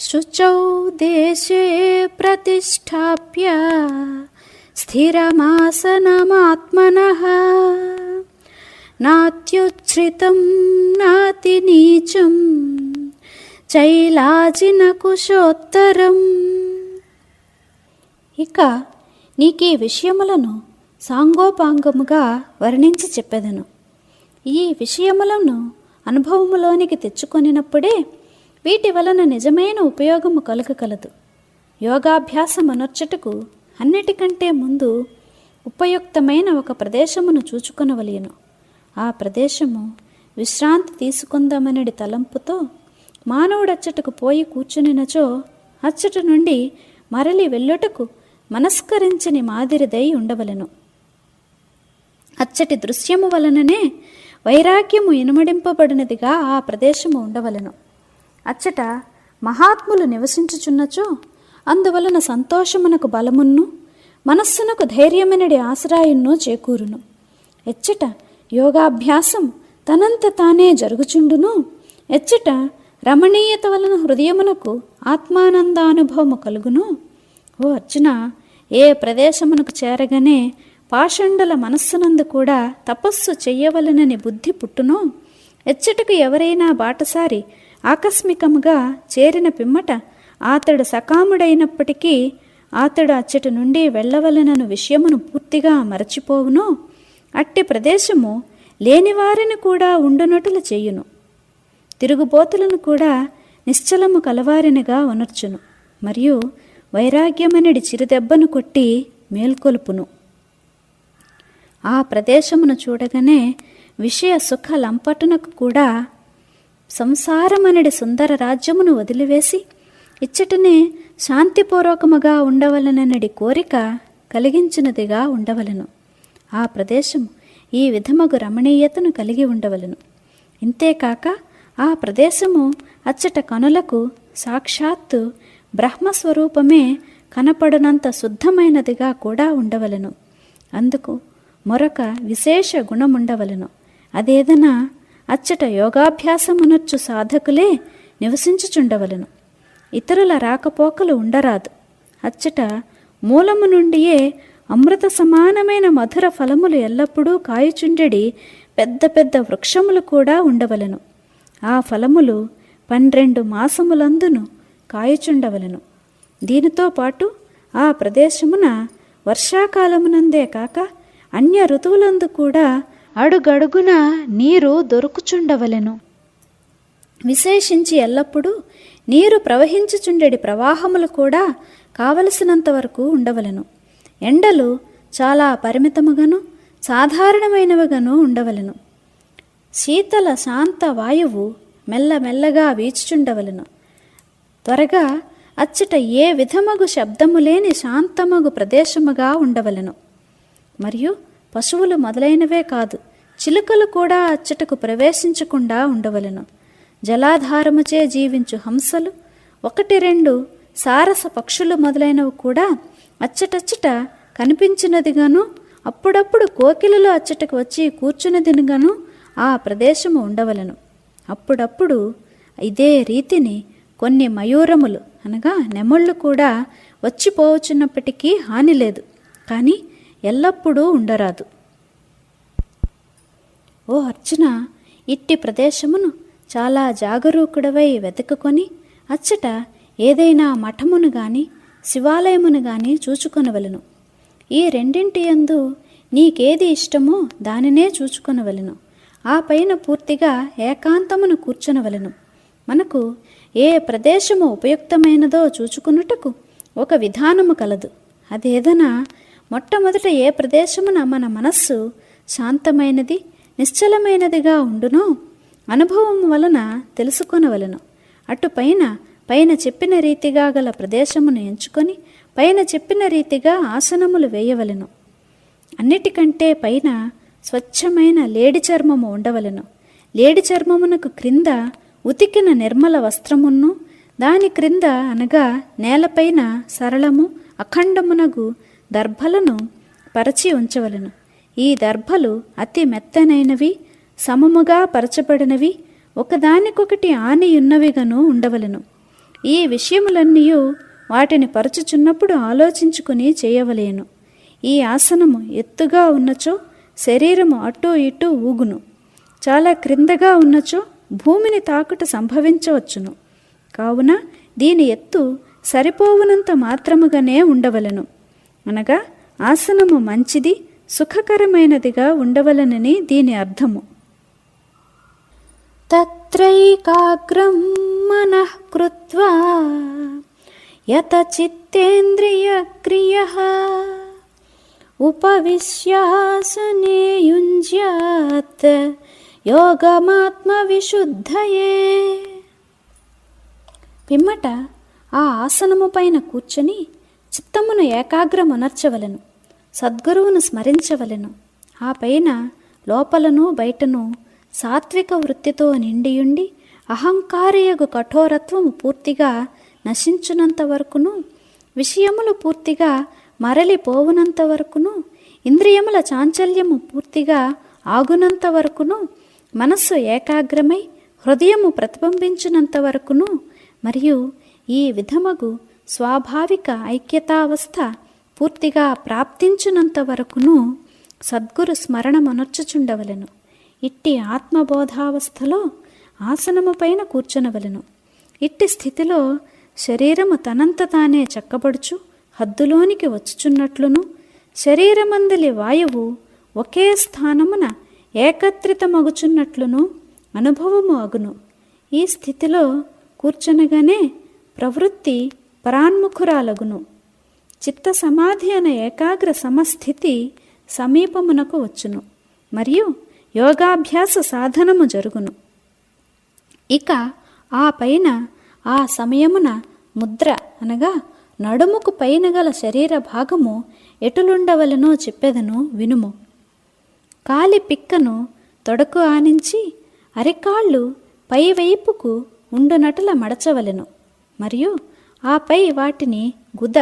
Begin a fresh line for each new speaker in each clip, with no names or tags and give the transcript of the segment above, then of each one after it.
शुचौ देशे प्रतिष्ठाप्य स्थिरमासनमात्मनः नात्युच्छ्रितं नातिनीचं చైలాజినకుశోత్తరం ఇక నీకీ విషయములను సాంగోపాంగముగా వర్ణించి చెప్పెదను ఈ విషయములను అనుభవములోనికి తెచ్చుకొనినప్పుడే వీటి వలన నిజమైన ఉపయోగము కలగకలదు. యోగాభ్యాసం అనర్చటకు అన్నిటికంటే ముందు ఉపయుక్తమైన ఒక ప్రదేశమును చూచుకొనవలెను. ఆ ప్రదేశము విశ్రాంతి తీసుకుందామనడి తలంపుతో మానవుడచ్చటకు పోయి కూర్చునినచో అచ్చట నుండి మరలి వెళ్ళుటకు మనస్కరించని మాదిరిదై ఉండవలెను. అచ్చటి దృశ్యము వలననే వైరాగ్యము ఇనుమడింపబడినదిగా ఆ ప్రదేశము ఉండవలెను. అచ్చట మహాత్ములు నివసించుచున్నచో అందువలన సంతోషమునకు బలమున్ను మనస్సునకు ధైర్యమనడి ఆశ్రాయున్నో చేకూరును. ఎచ్చట యోగాభ్యాసం తనంత తానే జరుగుచుండును. ఎచ్చట రమణీయత వలన హృదయమునకు ఆత్మానందానుభవము కలుగును. ఓ అర్జున ఏ ప్రదేశమునకు చేరగానే పాషండుల మనస్సునందు కూడా తపస్సు చెయ్యవలనని బుద్ధి పుట్టునో. ఎచ్చటకు ఎవరైనా బాటసారి ఆకస్మికముగా చేరిన పిమ్మట అతడు సకాముడైనప్పటికీ అతడు అచ్చటి నుండి వెళ్ళవలనను విషయమును పూర్తిగా మరచిపోవును. అట్టి ప్రదేశము లేనివారిని కూడా ఉండునటులు చేయును. తిరుగుబోతులను కూడా నిశ్చలము కలవారినిగా ఉనర్చును మరియు వైరాగ్యమనడి చిరుదెబ్బను కొట్టి మేల్కొలుపును. ఆ ప్రదేశమును చూడగానే విషయ సుఖ లంపటునకు కూడా సంసారమనడి సుందర రాజ్యమును వదిలివేసి ఇచ్చటనే శాంతిపూర్వకముగా ఉండవలననడి కోరిక కలిగించినదిగా ఉండవలను. ఆ ప్రదేశం ఈ విధముగు రమణీయతను కలిగి ఉండవలను. ఇంతేకాక ఆ ప్రదేశము అచ్చట కనులకు సాక్షాత్తు బ్రహ్మస్వరూపమే కనపడనంత శుద్ధమైనదిగా కూడా ఉండవలను. అందుకు మరొక విశేష గుణముండవలను. అదేదనా అచ్చట యోగాభ్యాసమునొచ్చు సాధకులే నివసించుచుండవలను. ఇతరుల రాకపోకలు ఉండరాదు. అచ్చట మూలము నుండియే అమృత సమానమైన మధుర ఫలములు ఎల్లప్పుడూ కాయుచుండెడి పెద్ద పెద్ద వృక్షములు కూడా ఉండవలను. ఆ ఫలములు పన్నెండు మాసములందును కాయుచుండవలను. దీనితో పాటు ఆ ప్రదేశమున వర్షాకాలమునందే కాక అన్య ఋతువులందు కూడా అడుగడుగున నీరు దొరుకుచుండవలెను. విశేషించి ఎల్లప్పుడూ నీరు ప్రవహించుచుండెడి ప్రవాహములు కూడా కావలసినంత వరకు ఉండవలెను. ఎండలు చాలా పరిమితముగాను సాధారణమైనవిగాను ఉండవలెను. శీతల శాంత వాయువు మెల్లమెల్లగా వీచుచుండవలెను. త్వరగా అచ్చట ఏ విధమగు శబ్దము లేని శాంతమగు ప్రదేశముగా ఉండవలెను. మరియు పశువులు మొదలైనవే కాదు చిలుకలు కూడా అచ్చటకు ప్రవేశించకుండా ఉండవలెను. జలాధారముచే జీవించు హంసలు ఒకటి రెండు సారస పక్షులు మొదలైనవి కూడా అచ్చటచ్చట కనిపించినదిగాను అప్పుడప్పుడు కోకిలలు అచ్చటకు వచ్చి కూర్చున్నదినిగాను ఆ ప్రదేశము ఉండవలను. అప్పుడప్పుడు ఇదే రీతిని కొన్ని మయూరములు అనగా నెమళ్ళు కూడా వచ్చిపోవచ్చున్నప్పటికీ హాని లేదు. కానీ ఎల్లప్పుడూ ఉండరాదు. ఓ అర్జున ఇట్టి ప్రదేశమును చాలా జాగరూకుడవై వెతుకుకొని అచ్చట ఏదైనా మఠమును గాని శివాలయమును గాని చూచుకొనవలను. ఈ రెండింటి యందు నీకేది ఇష్టమో దానినే చూచుకొనవలను. ఆ పైన పూర్తిగా ఏకాంతమును కూర్చొనవలను. మనకు ఏ ప్రదేశము ఉపయుక్తమైనదో చూచుకున్నటకు ఒక విధానము కలదు. అదేదనా మొట్టమొదట ఏ ప్రదేశమున మన మనస్సు శాంతమైనది నిశ్చలమైనదిగా ఉండునో అనుభవం వలన తెలుసుకొనవలను. అటుపైన పైన చెప్పిన రీతిగా గల ప్రదేశమును ఎంచుకొని పైన చెప్పిన రీతిగా ఆసనములు వేయవలెను. అన్నిటికంటే పైన స్వచ్ఛమైన లేడి చర్మము ఉండవలెను. లేడి చర్మమునకు క్రింద ఉతికిన నిర్మల వస్త్రమును దాని క్రింద అనగా నేలపైన సరళము అఖండమునగు దర్భలను పరచి ఉంచవలెను. ఈ దర్భలు అతి మెత్తనైనవి సమముగా పరచబడినవి ఒకదానికొకటి ఆనియున్నవిగాను ఉండవలెను. ఈ విషయములన్నీ వాటిని పరచుచున్నప్పుడు ఆలోచించుకుని చేయవలేను. ఈ ఆసనము ఎత్తుగా ఉన్నచో శరీరము అటూ ఇటూ ఊగును. చాలా క్రిందగా ఉన్నచో భూమిని తాకుట సంభవించవచ్చును. కావున దీని ఎత్తు సరిపోవునంత మాత్రముగానే ఉండవలను. అనగా ఆసనము మంచిది సుఖకరమైనదిగా ఉండవలనని దీని అర్థము. తత్రైకాగ్రం మనః కృత్వా యత చిత్తేంద్రియక్రియ ఉపవిశ్యాసనే యుంజ్యాత్ యోగమాత్మవిశుద్ధయే. పిమ్మట ఆ ఆసనము పైన కూర్చొని చిత్తమును ఏకాగ్రమునర్చవలను సద్గురువును స్మరించవలెను. ఆ పైన లోపలను బయటను సాత్విక వృత్తితో నిండియుండి అహంకారియగు కఠోరత్వము పూర్తిగా నశించునంత వరకును విషయములు పూర్తిగా మరలిపోవునంత వరకును ఇంద్రియముల చాంచల్యము పూర్తిగా ఆగునంత వరకును మనస్సు ఏకాగ్రమై హృదయము ప్రతిబింబించినంత వరకును మరియు ఈ విధమగు స్వాభావిక ఐక్యతావస్థ పూర్తిగా ప్రాప్తించినంత వరకును సద్గురు స్మరణమనర్చుచుండవలెను. ఇట్టి ఆత్మబోధావస్థలో ఆసనము పైన కూర్చునవలెను. ఇట్టి స్థితిలో శరీరము తనంత తానే చక్కబడుచు హద్దులోనికి వచ్చుచున్నట్లును శరీరమందలి వాయువు ఒకే స్థానమున ఏకత్రితమగుచున్నట్లును అనుభవము అగును. ఈ స్థితిలో కూర్చొనగానే ప్రవృత్తి పరాన్ముఖురాలగును. చిత్త సమాధి అనే ఏకాగ్ర సమస్థితి సమీపమునకు వచ్చును. మరియు యోగాభ్యాస సాధనము జరుగును. ఇక ఆ పైన ఆ సమయమున ముద్ర అనగా నడుముకు పైన గల శరీర భాగము ఎటులుండవలనో చెప్పెదను వినుము. కాలి పిక్కను తొడకు ఆనించి అరికాళ్ళు పైవైపుకు ఉండునటుల మడచవలెను. మరియు ఆపై వాటిని గుద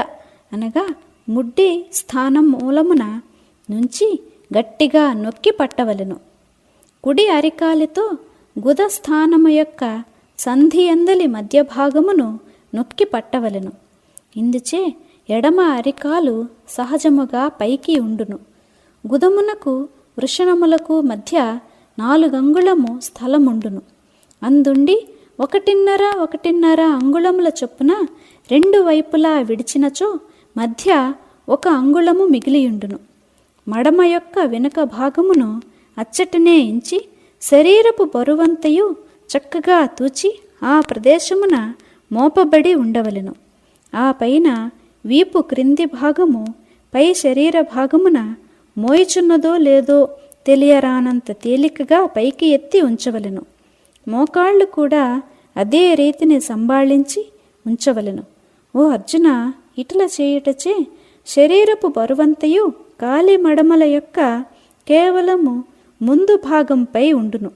అనగా ముడ్డి స్థానం మూలమున నుంచి గట్టిగా నొక్కి పట్టవలను. కుడి అరికాలితో గుద స్థానము యొక్క సంధి అందలి మధ్య భాగమును నొక్కి పట్టవలెను. ఇందుచే ఎడమ అరికాలు సహజముగా పైకి ఉండును. గుదమునకు వృషణములకు మధ్య నాలుగంగుళము స్థలముండును. అందుండి ఒకటిన్నర ఒకటిన్నర అంగుళముల చొప్పున రెండు వైపులా విడిచినచో మధ్య ఒక అంగుళము మిగిలియుండును. మడమ యొక్క వెనుక భాగమును అచ్చటనే ఇంచి శరీరపు బరువంతయు చక్కగా తూచి ఆ ప్రదేశమున మోపబడి ఉండవలెను. ఆ పైన వీపు క్రింది భాగము పై శరీర భాగమున మోయిచున్నదో లేదో తెలియరానంత తేలికగా పైకి ఎత్తి ఉంచవలెను. మోకాళ్ళు కూడా అదే రీతిని సంభాళించి ఉంచవలెను. ఓ అర్జున ఇట్ల చేయుటచే శరీరపు బరువంతయు కాలి మడమల యొక్క కేవలము ముందు భాగంపై ఉండును.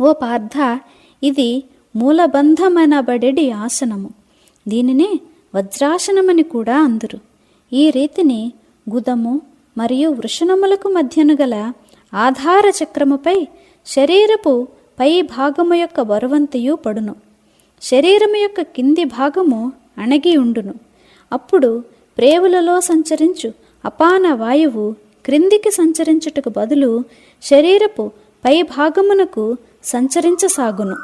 ఓ పార్థ ఇది మూలబంధమనబడెడి ఆసనము. దీనినే వజ్రాసనమని కూడా అందురు. ఈ రీతిని గుదము మరియు వృషణములకు మధ్యను గల ఆధార చక్రముపై శరీరపు పై భాగము యొక్క బరువంతయు పడును. శరీరము యొక్క కింది భాగము అణగి ఉండును. అప్పుడు ప్రేవులలో సంచరించు అపాన వాయువు క్రిందికి సంచరించుటకు బదులు శరీరపు పై భాగమునకు సంచరించసాగును.